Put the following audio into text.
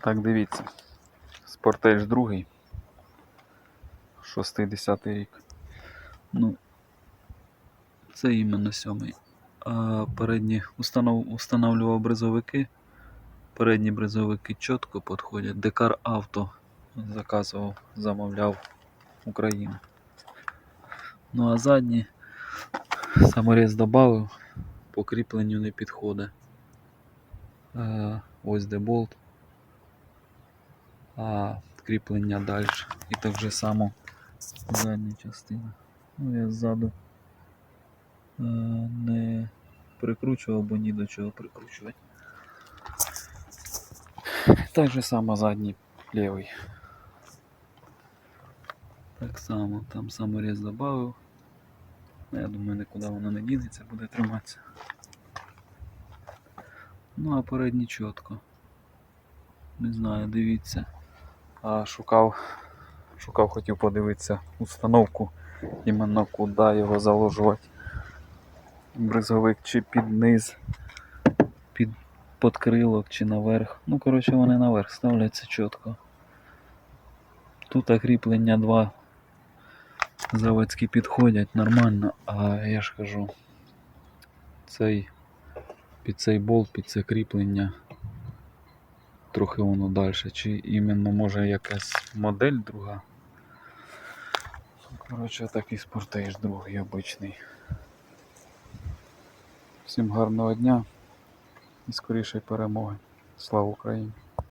Так, дивіться. Спортель другий. 60 рік. Ну, це іменно сьомий. А передні установ, устанавлював бризовики. Передні бризовики чітко підходять. Декар авто заказував, замовляв Україну. Ну а задні саморез додав, по кріпленню не підходить. Е, ось де болт. А кріплення далі. І так же само задня частина. Ну я ззаду е, не прикручував, бо ні до чого прикручувати. Так же само задній лівий. Так само, там саморез додав. Я думаю, нікуди воно не дінеться, буде триматися. Ну, а передній чітко. Не знаю, дивіться. Шукав, шукав, хотів подивитися установку, іменно куди його заложувати. Бризовик чи під низ, під подкрилок чи наверх. Ну, коротше, вони наверх ставляться чітко. Тут кріплення два заводські підходять нормально, а я ж кажу, цей під цей болт, під це кріплення трохи воно далі. Чи іменно може якась модель друга. Коротше, такий спортейш другий обичний. Всім гарного дня і скорішої перемоги. Слава Україні!